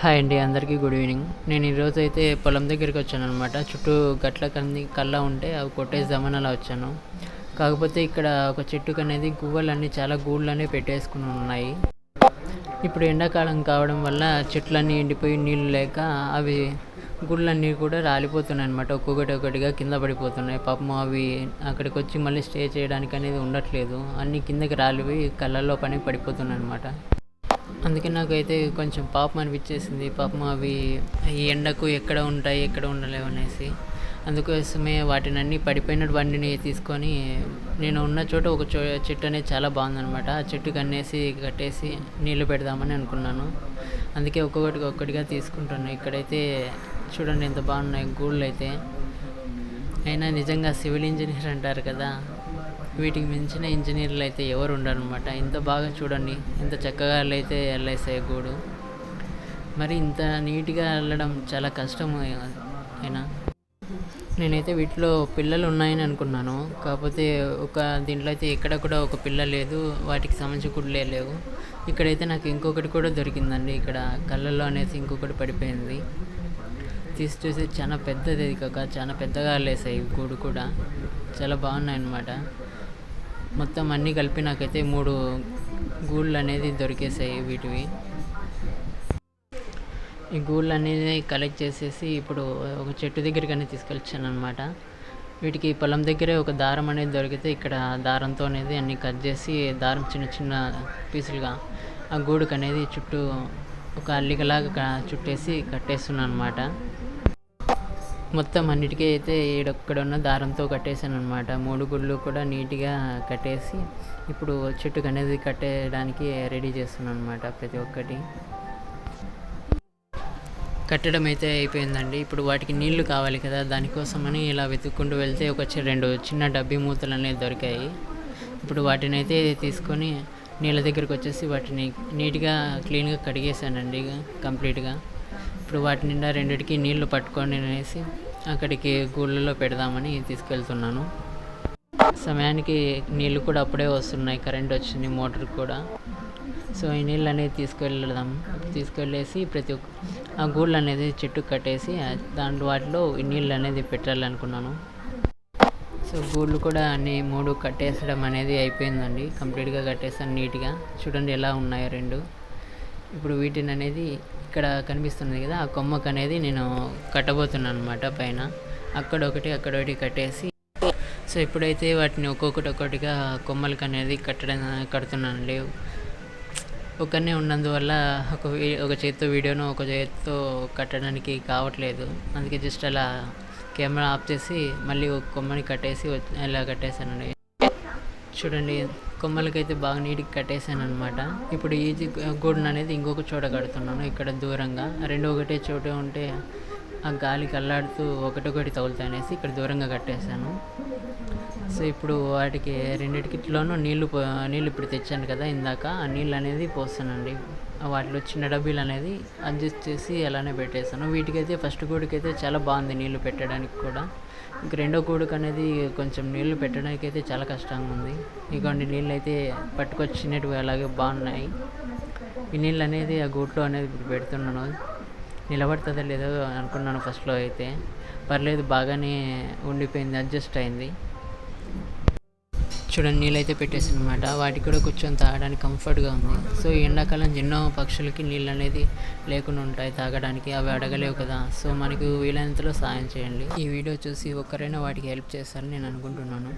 Hi అండి అందరికీ good evening. నేను ఈరోజు అయితే పొలం దగ్గరికి వచ్చాను అనమాట చుట్టూ గట్ల కంది కల్లా ఉంటే అవి కొట్టేద్దామని అలా వచ్చాను. కాకపోతే ఇక్కడ ఒక చెట్టుకు అనేది గువ్వలన్నీ చాలా గూళ్ళనే పెట్టేసుకుని ఉన్నాయి. ఇప్పుడు ఎండాకాలం కావడం వల్ల చెట్లన్నీ ఎండిపోయి నీళ్ళు లేక అవి గుళ్ళన్నీ కూడా రాలిపోతున్నాయి అనమాట ఒక్కొక్కటి ఒకటిగా కింద పడిపోతున్నాయి. పాపం అవి అక్కడికి వచ్చి మళ్ళీ స్టే చేయడానికి అనేది ఉండట్లేదు. అన్నీ కిందకి రాలిపోయి కళ్ళల్లో పని పడిపోతున్నాయి అనమాట అందుకే నాకైతే కొంచెం పాపం అనిపించేసింది. పాపం అవి ఈ ఎండకు ఎక్కడ ఉంటాయి ఎక్కడ ఉండలేవు అనేసి. అందుకోసమే వాటిని అన్ని పడిపోయిన బండిని తీసుకొని నేను ఉన్న చోట ఒక చో చెట్టు అనేది చాలా బాగుందనమాట ఆ చెట్టుకి అన్నేసి కట్టేసి నీళ్ళు పెడదామని అనుకున్నాను. అందుకే ఒక్కొక్కటి ఒక్కటిగా తీసుకుంటాను ఇక్కడైతే చూడండి ఎంత బాగున్నాయి గూళ్ళు అయితే అయినా నిజంగా సివిల్ ఇంజనీర్ అంటారు కదా వీటికి మించిన ఇంజనీర్లు అయితే ఎవరు ఉండరు అనమాట ఇంత బాగా చూడండి ఇంత చక్కగా అయితే వెళ్ళేసాయి గూడు. మరి ఇంత నీట్గా వెళ్ళడం చాలా కష్టం అయినా. నేనైతే వీటిలో పిల్లలు ఉన్నాయని అనుకున్నాను. కాకపోతే ఒక దీంట్లో అయితే ఎక్కడ కూడా ఒక పిల్ల లేదు వాటికి సంబంధించి గుడ్లే లేవు. ఇక్కడైతే నాకు ఇంకొకటి కూడా దొరికిందండి. ఇక్కడ కళ్ళల్లో అనేసి ఇంకొకటి పడిపోయింది. తీసి చూసి చాలా పెద్దది కాక చాలా పెద్దగా లేసాయి గూడు కూడా. చాలా బాగున్నాయి అన్నమాట మొత్తం అన్నీ కలిపి నాకైతే మూడు గూళ్ళు అనేది దొరికేసాయి వీటివి. ఈ గూళ్ళు అనేది కలెక్ట్ చేసేసి ఇప్పుడు ఒక చెట్టు దగ్గరికి అనేది తీసుకెళ్ళాను అనమాట వీటికి పొలం దగ్గరే ఒక దారం అనేది దొరికితే ఇక్కడ దారంతో అనేది అన్ని కట్ చేసి దారం చిన్న చిన్న పీసులుగా ఆ గూడుకు అనేది చుట్టూ ఒక అల్లికలాగా చుట్టేసి కట్టేస్తున్నాను అనమాట మొత్తం అన్నిటికీ అయితే ఇక్కడ ఉన్న దారంతో కట్టేశాను అనమాట మూడు గుళ్ళు కూడా నీట్గా కట్టేసి ఇప్పుడు చెట్టుకు అనేది కట్టేయడానికి రెడీ చేస్తున్నాను అనమాట ప్రతి ఒక్కటి. కట్టడం అయితే అయిపోయిందండి. ఇప్పుడు వాటికి నీళ్ళు కావాలి కదా దానికోసమని ఇలా వెతుక్కుంటూ వెళ్తే ఒక రెండు చిన్న డబ్బీ మూతలు అనేవి దొరికాయి. ఇప్పుడు వాటిని అయితే తీసుకొని నీళ్ళ దగ్గరికి వచ్చేసి వాటిని నీట్గా క్లీన్గా కడిగేసానండి కంప్లీట్గా. ఇప్పుడు వాటి నిండా రెండిటికి నీళ్ళు పట్టుకొని అనేసి అక్కడికి గూళ్ళలో పెడదామని తీసుకెళ్తున్నాను. సమయానికి నీళ్ళు కూడా అప్పుడే వస్తున్నాయి కరెంట్ వచ్చింది మోటార్ కూడా. సో ఈ నీళ్ళు అనేది తీసుకెళ్ళదాం తీసుకెళ్ళేసి ప్రతి ఒక్క ఆ గూళ్ళు అనేది చెట్టు కట్టేసి దాంట్లో వాటిలో ఈ నీళ్ళు అనేది పెట్టాలనుకున్నాను. సో గూళ్ళు కూడా అన్ని మూడు కట్టేసడం అనేది అయిపోయిందండి. కంప్లీట్గా కట్టేసాను నీట్గా. చూడండి ఎలా ఉన్నాయో రెండు. ఇప్పుడు వీటిని అనేది ఇక్కడ కనిపిస్తుంది కదా ఆ కొమ్మకు అనేది నేను కట్టబోతున్నాను అనమాట పైన. అక్కడ ఒకటి అక్కడ ఒకటి కట్టేసి. సో ఇప్పుడైతే వాటిని ఒక్కొక్కటి ఒక్కొక్కటిగా కొమ్మలకి అనేది కట్టడం కడుతున్నాను. లేవు. ఒకనే ఉన్నందువల్ల ఒక ఒక చేతితో వీడియోను ఒక చేతితో కట్టడానికి కావట్లేదు. అందుకే జస్ట్ అలా కెమెరా ఆఫ్ చేసి మళ్ళీ ఒక కొమ్మని కట్టేసి ఇలా కట్టేశానండి. చూడండి కొమ్మలకైతే బాగా నీటికి కట్టేశాను అనమాట ఇప్పుడు ఈ గూడును అనేది ఇంకొక చోట కడుతున్నాను ఇక్కడ దూరంగా. రెండు ఒకటే చోట ఉంటే ఆ గాలికి అల్లాడుతూ ఒకటొకటి తగులుతాయి అనేసి ఇక్కడ దూరంగా కట్టేశాను. సో ఇప్పుడు వాటికి రెండిటికిలోనూ నీళ్ళు నీళ్ళు ఇప్పుడు తెచ్చాను కదా ఇందాక ఆ నీళ్ళు అనేది పోస్తానండి. వాటిలో చిన్న డబ్బీలు అనేది అడ్జస్ట్ చేసి అలానే పెట్టేశాను. వీటికైతే ఫస్ట్ గూడికైతే చాలా బాగుంది నీళ్ళు పెట్టడానికి కూడా. ఇంక రెండో గూడుకు అనేది కొంచెం నీళ్ళు పెట్టడానికి అయితే చాలా కష్టంగా ఉంది. ఇటువంటి నీళ్ళు అయితే పట్టుకొచ్చినట్టు అలాగే బాగున్నాయి. ఈ నీళ్ళు అనేది ఆ గూట్లో అనేది పెడుతున్నాను. నిలబడుతుందో లేదో అనుకున్నాను ఫస్ట్లో అయితే. పర్లేదు బాగానే ఉండిపోయింది అడ్జస్ట్ అయింది. చూడండి నీళ్ళైతే అయితే పెట్టేసి అనమాట వాటికి కూడా కూర్చొని తాగడానికి కంఫర్ట్గా ఉంది. సో ఈ ఎండాకాలం ఎన్నో పక్షులకి నీళ్ళు అనేది లేకుండా ఉంటాయి తాగడానికి. అవి అడగలేవు కదా. సో మనకు వీలైనంతలో సాయం చేయండి. ఈ వీడియో చూసి ఒక్కరైనా వాటికి హెల్ప్ చేస్తారని నేను అనుకుంటున్నాను.